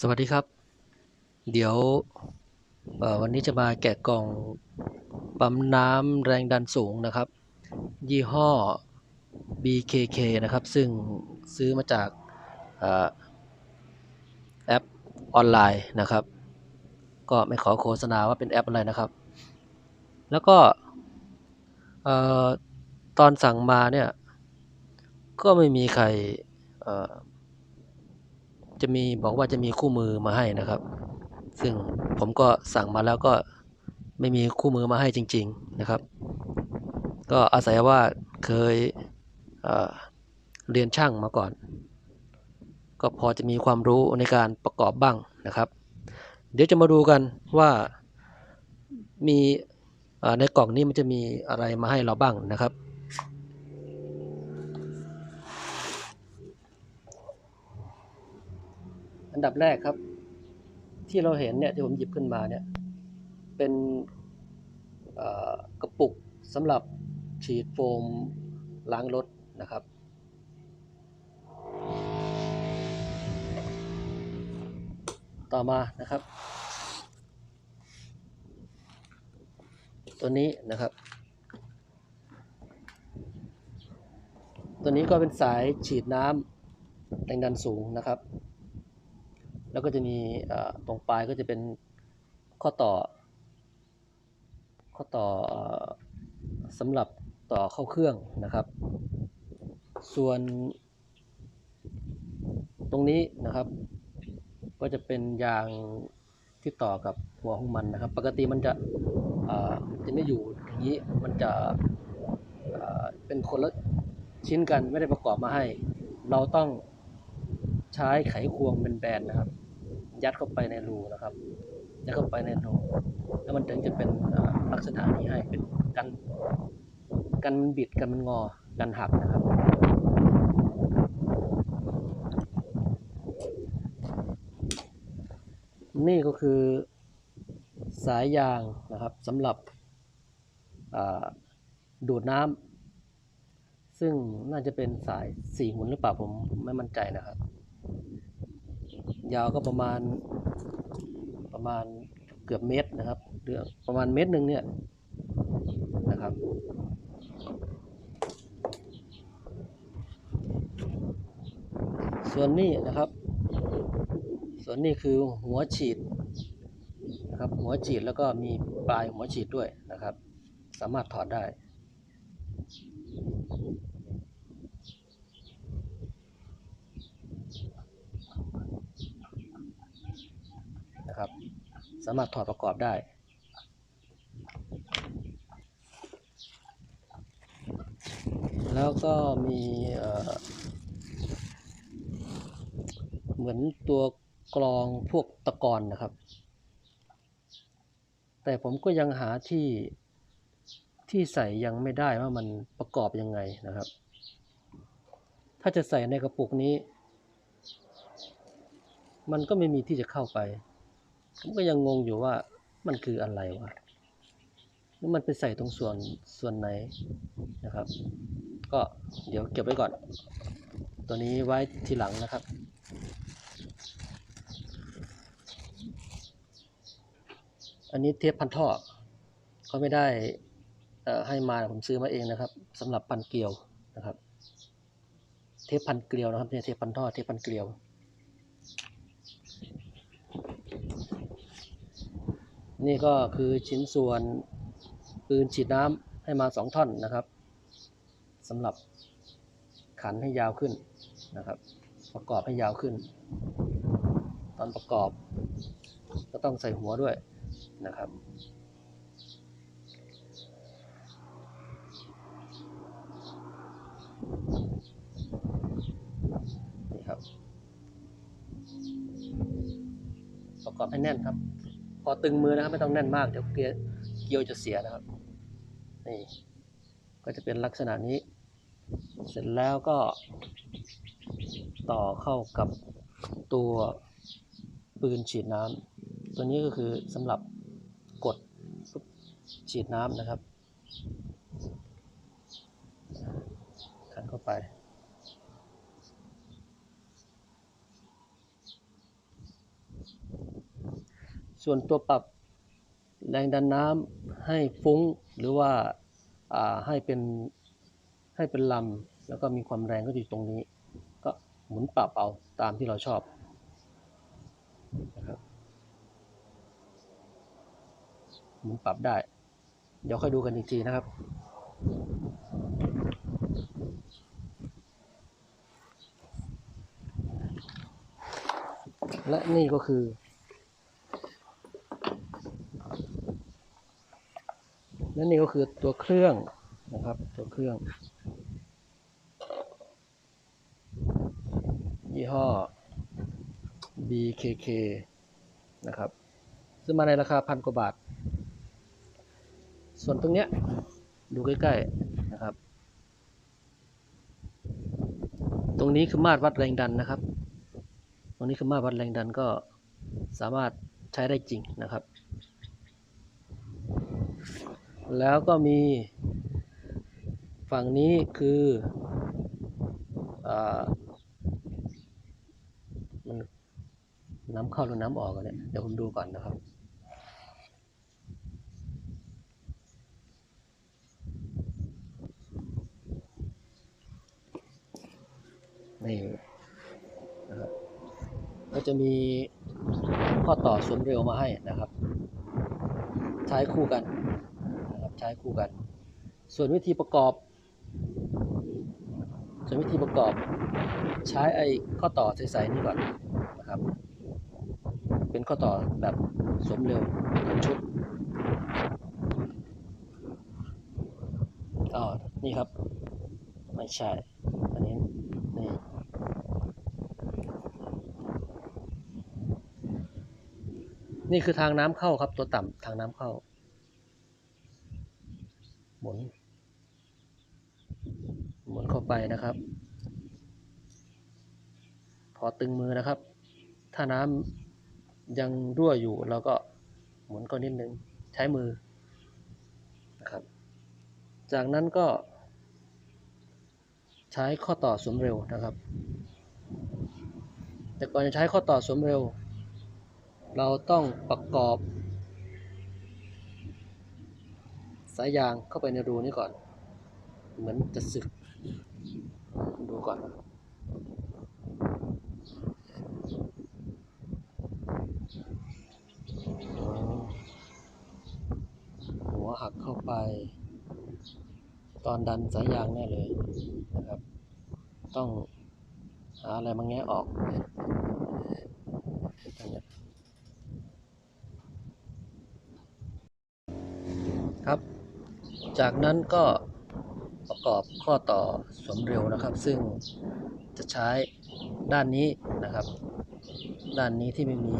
สวัสดีครับ เดี๋ยววันนี้จะมาแกะกล่องปั๊มน้ำแรงดันสูงนะครับ ยี่ห้อ BKK นะครับ ซึ่งซื้อมาจากอแอปออนไลน์นะครับ ก็ไม่ขอโฆษณาว่าเป็นแอปอะไรนะครับ แล้วก็ตอนสั่งมาเนี่ย ก็ไม่มีใคร จะมีบอกว่าจะมีคู่มือมาให้นะครับ ซึ่งผมก็สั่งมาแล้วก็ไม่มีคู่มือมาให้จริง ๆนะครับ ก็อาศัยว่าเคยเเรียนช่างมาก่อน ก็พอจะมีความรู้ในการประกอบบ้างนะครับ เดี๋ยวจะมาดูกันว่ามีในกล่องนี้มันจะมีอะไรมาให้เราบ้างนะครับ อันดับแรกครับ ที่เราเห็นเนี่ยที่ผมหยิบขึ้นมาเนี่ยเป็นกระปุกสำหรับฉีดโฟมล้างรถนะครับ ต่อมานะครับ ตัวนี้นะครับ ตัวนี้ก็เป็นสายฉีดน้ำแรงดันสูงนะครับ แล้วก็จะมีตรงปลายก็จะเป็นข้อต่อ ข้อต่อสำหรับต่อเข้าเครื่องนะครับ ส่วน ตรงนี้นะครับ ก็จะเป็นยางที่ต่อกับหัวของมันนะครับ ปกติมันจะจะไม่อยู่อย่างนี้มันจะเป็นคนละชิ้นกันไม่ได้ประกอบมาให้ เราต้องใช้ไขควงเป็นแบนนะครับ ยัดเข้าไปในรูนะครับยัดเข้าไปในรูแล้วมันถึงจะเป็นลักษณะนี้ให้เป็นกันกันมันบิดกันมันงอกันหักนะครับนี่ก็คือสายยางนะครับสำหรับดูดน้ำซึ่งน่าจะเป็นสายสี่หุ่นหรือเปล่าผมไม่มั่นใจนะครับ ยาวก็ประมาณประมาณเกือบเมตรนะครับหรือประมาณเมตรหนึ่งเนี่ยนะครับ ส่วนนี้นะครับ ส่วนนี้คือหัวฉีดนะครับหัวฉีดแล้วก็มีปลายหัวฉีดด้วยนะครับ สามารถถอดได้ นะครับ สามารถถอดประกอบได้ แล้วก็มีเเหมือนตัวกรองพวกตะกอนนะครับ แต่ผมก็ยังหาที่ที่ใส่ยังไม่ได้ว่ามันประกอบยังไงนะครับ ถ้าจะใส่ในกระปุกนี้ มันก็ไม่มีที่จะเข้าไป ผมก็ยังงงอยู่ว่ามันคืออะไรวะหรือมันไปใส่ตรงส่วนส่วนไหนนะครับ ก็เดี๋ยวเก็บไว้ก่อน ตัวนี้ไว้ทีหลังนะครับ อันนี้เทปพันท่อเขาไม่ได้ให้มาผมซื้อมาเองนะครับสำหรับพันเกลียวนะครับ เทปพันเกลียวนะครับเนี่ยเทปพันท่อเทปพันเกลียว นี่ก็คือชิ้นส่วนปืนฉีดน้ำให้มาสองท่อนนะครับสำหรับขันให้ยาวขึ้นนะครับ ประกอบให้ยาวขึ้น ตอนประกอบก็ต้องใส่หัวด้วยนะครับนี่ครับ ประกอบให้แน่นครับ อตึงมือนะครับ ไม่ต้องแน่นมากเดี๋ยวเกี้ยวจะเสียนะครับนี่ก็จะเป็นลักษณะนี้ เสร็จแล้วก็ ต่อเข้ากับตัวปืนฉีดน้ำตัวนี้ก็คือสำหรับกดฉีดน้ำนะครับขันเข้าไป ส่วนตัวปรับแรงดันน้ำให้ฟุ้งหรือว่าาให้เป็นให้เป็นลำแล้วก็มีความแรงก็อยู่ตรงนี้ ก็หมุนปรับเอาตามที่เราชอบนะครับหมุนปรับได้ เดี๋ยวค่อยดูกันอีกทีนะครับและนี่ก็คือ และนี่ก็คือตัวเครื่องนะครับ ตัวเครื่อง ยี่ห้อ BKK นะครับซื้อมาในราคาพันกว่าบาท ส่วนตรงเนี้ยดูใกล้ๆนะครับ ตรงนี้คือมาตรวัดแรงดันนะครับ ตรงนี้คือมาตรวัดแรงดันก็สามารถใช้ได้จริงนะครับ แล้วก็มีฝั่งนี้คืออมันน้ำเข้าหรือน้ำออกอะเนี่ยเดี๋ยวผมดูก่อนนะครับ นี่นะครับก็จะมีข้อต่อสวมเร็วมาให้นะครับ ใช้คู่กัน ช้คู่กัน ส่วนวิธีประกอบ ส่วนวิธีประกอบ ใช้ไอ้ข้อต่อใสๆนี่ก่อนนะครับ เป็นข้อต่อแบบสมเร็วทั้งชุดอ๋อนี่ครับ ไม่ใช่ อันนี้นี่นี่คือทางน้ำเข้าครับตัวต่ำทางน้ำเข้า หมุน หมุนเข้า ไปนะครับ พอตึงมือนะครับ ถ้าน้ำยังรั่วอยู่เราก็หมุนก็นิดนึงใช้มือนะครับ จากนั้นก็ ใช้ข้อต่อสวมเร็วนะครับ แต่ก่อนจะใช้ข้อต่อสวมเร็ว เราต้องประกอบ สายยางเข้าไปในรูนี้ก่อน เหมือนจะสึก ดูก่อน หัวหักเข้าไป ตอนดันสายยางแน่เลยนะครับ ต้องหาอะไรมาแงะออกครับ จากนั้นก็ ประกอบข้อต่อสวมเร็วนะครับ ซึ่งจะใช้ด้านนี้นะครับ ด้านนี้ที่ไม่มี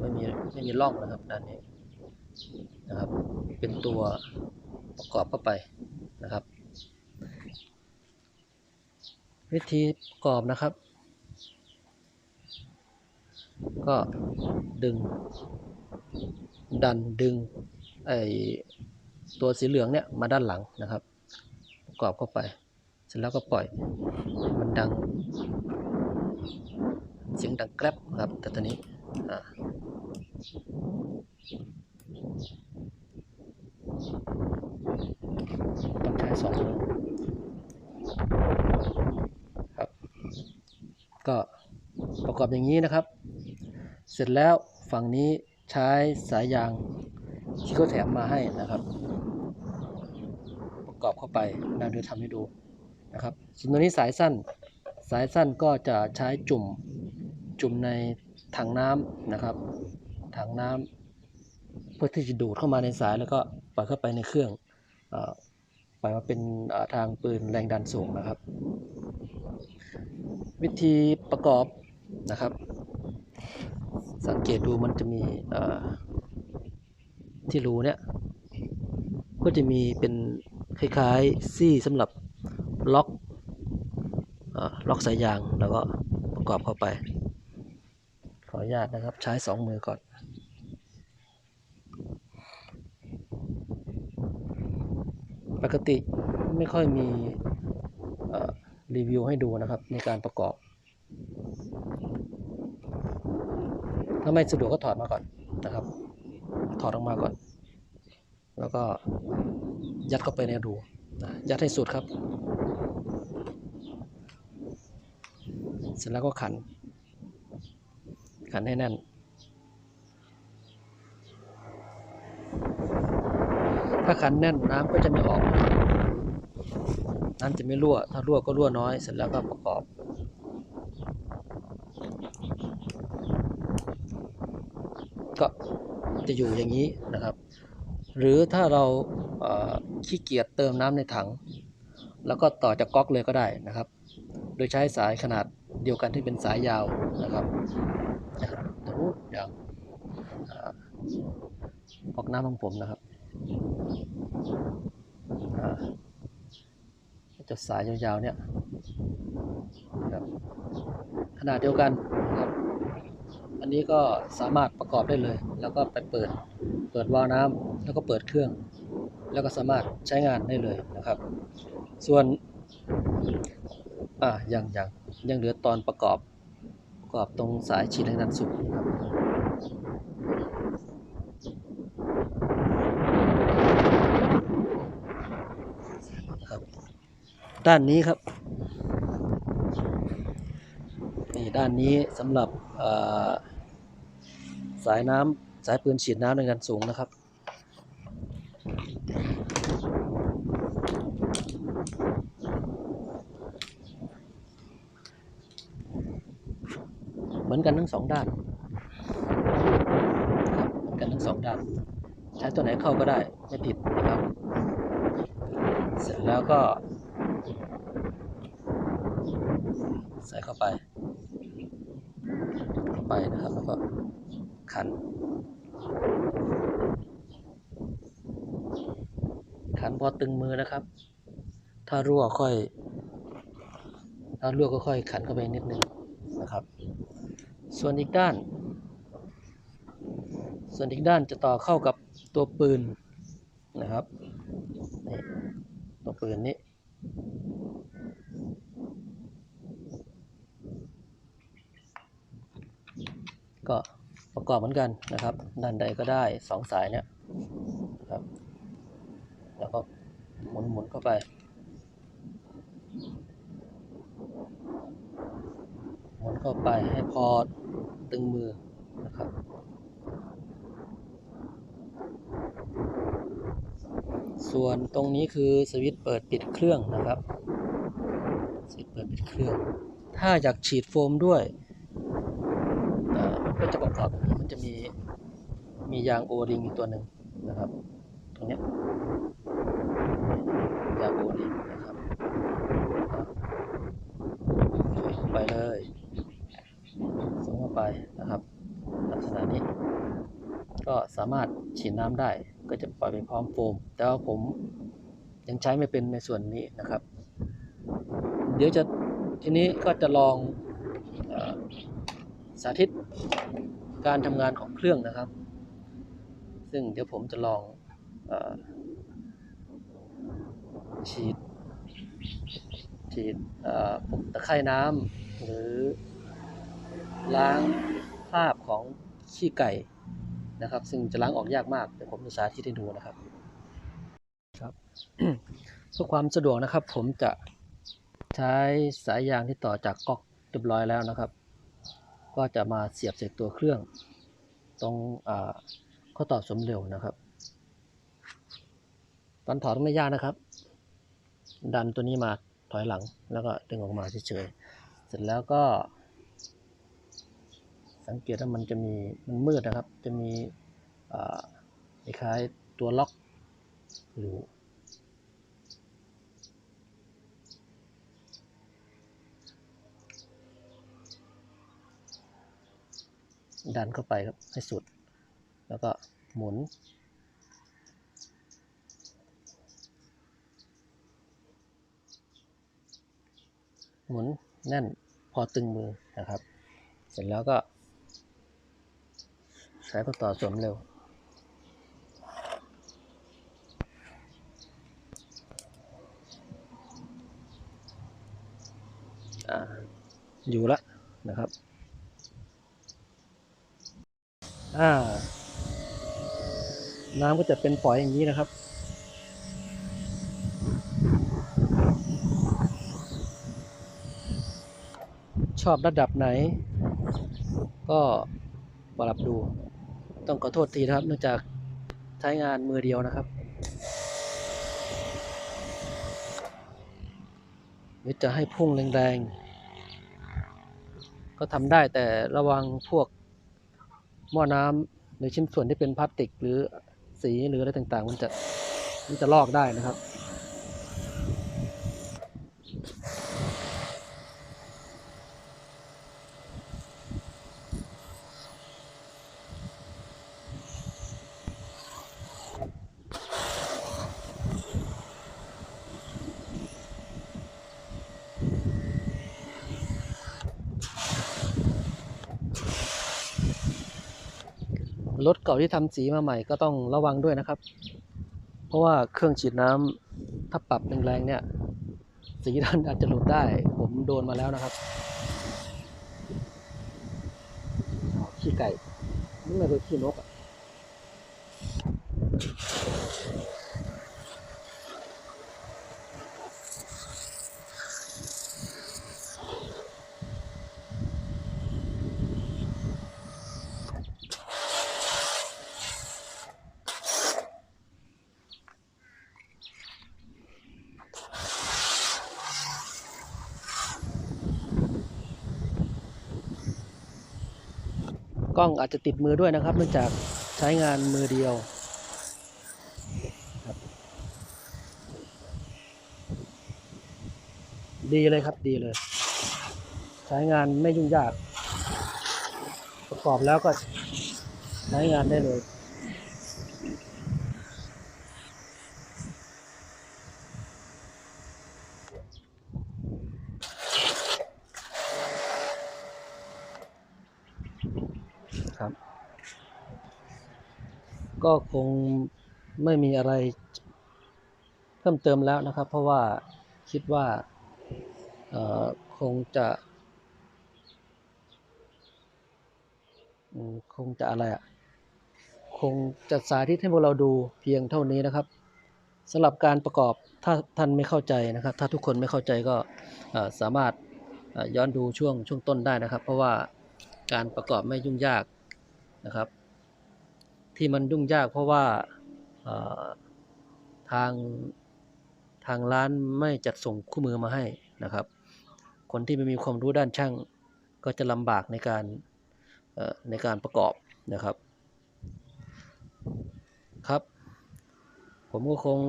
ไม่มีไม่มีร่องนะครับด้านนี้นะครับ เป็นตัวประกอบเข้าไปนะครับ วิธีประกอบนะครับ ก็ดึง ดันดึงไอตัวสีเหลืองเนี่ยมาด้านหลังนะครับ ปรอบเข้าไป เสร็จแล้วก็ปล่อย มันดัง เสียงดังแกรบครับ แต่ตอนนี้อ่าต้องใช้สองมือครับ ก็ประกอบอย่างนี้นะครับ เสร็จแล้วฝั่งนี้ใช้สายยางที่เขาแถมมาให้นะครับ ประกอบเข้าไปเราเดี๋ยวทำให้ดูนะครับส่วนตัวนี้สายสั้น สายสั้นก็จะใช้จุ่มจุ่มในถังน้ำนะครับ ถังน้ำเพื่อที่จะดูดเข้ามาในสายแล้วก็ปล่อยเข้าไปในเครื่องอปล่อยมาเป็นทางปืนแรงดันสูงนะครับ วิธีประกอบนะครับ สังเกตดูมันจะมีที่รูเนี่ยก็จะมีเป็น คล้ายๆซี่สำหรับล็อกอล็อกสายยางแล้วก็ประกอบเข้าไป ขออนุญาตนะครับใช้สองมือก่อน ปกติไม่ค่อยมีรีวิวให้ดูนะครับในการประกอบ ถ้าไม่สะดวกก็ถอดมาก่อนนะครับ ถอดออกมาก่อน แล้วก็ ยัดเข้าไปในรูนะยัดให้สุดครับ เสร็จแล้วก็ขัน ขันให้แน่น ถ้าขันแน่นน้ำก็จะไม่ออก น้ำจะไม่รั่ว ถ้ารั่วก็รั่วน้อย เสร็จแล้วก็ประกอบก็จะอยู่อย่างนี้นะครับ หรือถ้าเรา ขี้เกียจเติมน้ำในถัง แล้วก็ต่อจากก๊อกเลยก็ได้นะครับ โดยใช้สายขนาดเดียวกันที่เป็นสายยาวนะครับนะครับแต่ว่าอย่างก๊อกน้ำของผมนะครับจะสายยาวๆเนี่ยครับขนาดเดียวกันครับ อันนี้ก็สามารถประกอบได้เลย แล้วก็ไปเปิด เปิดวาล์วน้ำแล้วก็เปิดเครื่อง แล้วก็สามารถใช้งานได้เลยนะครับ ส่วนอ่ายังยังยังเหลือตอนประกอบประกอบตรงสายฉีดแรงดันสูงนะครับครับด้านนี้ครับนี่ด้านนี้สำหรับอ่อสายน้ำสายปืนฉีดน้ำแรงดันสูงนะครับ เหมือน กันทั้งสองด้านครับเหมือนกันทั้งสองด้าน ใช้ตัวไหนเข้าก็ได้ไม่ติดนะครับ เสร็จแล้วก็ ใส่เข้าไปเข้าไปนะครับแล้วก็ขันขันพอตึงมือนะครับ ถ้ารั่วค่อยถ้ารั่วก็ค่อยขันเข้าไปนิดนึงนะครับ ส่วนอีกด้าน ส่วนอีกด้านจะต่อเข้ากับตัวปืนนะครับนี่ตัวปืนนี้ก็ประกอบเหมือนกันนะครับ ด้านใดก็ได้สองสายเนี่ยครับ แล้วก็หมุนหมุนเข้าไป หมุนเข้าไปให้พอ ตึงมือนะครับส่วนตรงนี้คือสวิตช์เปิดปิดเครื่องนะครับสวิตช์เปิดปิดเครื่อง ถ้าอยากฉีดโฟมด้วยมันก็จะประกอบมันจะมีมียางโอริงอีกตัวหนึ่งนะครับ ตรงเนี้ยยางโอริงนะครับก็ใส่เข้าไปเลยส่งเข้า ไปนะครับ ลักษณะนี้ ก็สามารถฉีดน้ำได้ก็จะปล่อยไปพร้อมโฟม แต่ว่าผมยังใช้ไม่เป็นในส่วนนี้นะครับ เดี๋ยวจะทีนี้ก็จะลองอสาธิตการทำงานของเครื่องนะครับ ซึ่งเดี๋ยวผมจะลองอฉีดฉีดเอ่อพวกตะไคร่น้ำหรือ ล้างคราบของขี้ไก่นะครับ ซึ่งจะล้างออกยากมากเดี๋ยวผมจะสาธิตให้ดูนะครับครับเพื่อความสะดวกนะครับ ผมจะใช้สายยางที่ต่อจากก๊อกเรียบร้อยแล้วนะครับ ก็จะมาเสียบใส่ตัวเครื่อง ตรงข้อต่อสมเร็วนะครับ ตอนถอดไม่ยากนะครับ ดันตัวนี้มาถอยหลังแล้วก็ดึงออกมาเฉยๆเสร็จแล้วก็ สังเกตว่ามันจะมีมันมืดนะครับ จะมีคล้ายตัวล็อกอยู่ดันเข้าไปครับให้สุด แล้วก็หมุน หมุนแน่นพอตึงมือนะครับ เสร็จแล้วก็ ใช้ข้อต่อสวมเร็วอ่าอยู่ละนะครับ อ่า น้ำก็จะเป็นฝอยอย่างนี้นะครับชอบระดับไหน ก็ปรับดู ต้องขอโทษทีนะครับ เนื่องจากใช้งานมือเดียวนะครับหรือจะให้พุ่งแรงๆ ก็ทำได้แต่ระวังพวกหม้อน้ำหรือชิ้นส่วนที่เป็นพลาสติกหรือสีหรืออะไรต่างๆ มันจะมันจะลอกได้นะครับ ที่ทำสีมาใหม่ก็ต้องระวังด้วยนะครับ เพราะว่าเครื่องฉีดน้ำถ้าปรับแรงๆเนี่ย สีดันอาจจะหลุดได้ ผมโดนมาแล้วนะครับขี้ไก่นี่มันคือขี้นกอะ กล้องอาจจะติดมือด้วยนะครับ เนื่องจากใช้งานมือเดียวดีเลยครับดีเลย ใช้งานไม่ยุ่งยาก ประกอบแล้วก็ใช้งานได้เลย ครับ ก็คงไม่มีอะไรเพิ่มเติมแล้วนะครับ เพราะว่าคิดว่าคงจะคงจะอะไรอะคงจะสาธิตให้พวกเราดูเพียงเท่านี้นะครับสำหรับการประกอบถ้าท่านไม่เข้าใจนะครับ ถ้าทุกคนไม่เข้าใจก็สามารถย้อนดูช่วงช่วงต้นได้นะครับ เพราะว่าการประกอบไม่ยุ่งยาก นะครับ ที่มันยุ่งยากเพราะว่าทางทางร้านไม่จัดส่งคู่มือมาให้นะครับ คนที่ไม่มีความรู้ด้านช่างก็จะลำบากในการในการประกอบนะครับครับ ผมก็คง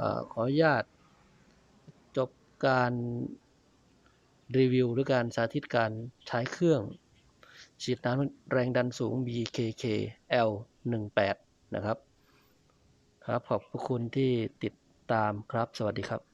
อขออนุญาตจบการรีวิวหรือการสาธิตการใช้เครื่อง ฉีดน้ำแรงดันสูง BKK L 1 8นะครับ ครับขอบพระคุณที่ติดตามครับ สวัสดีครับ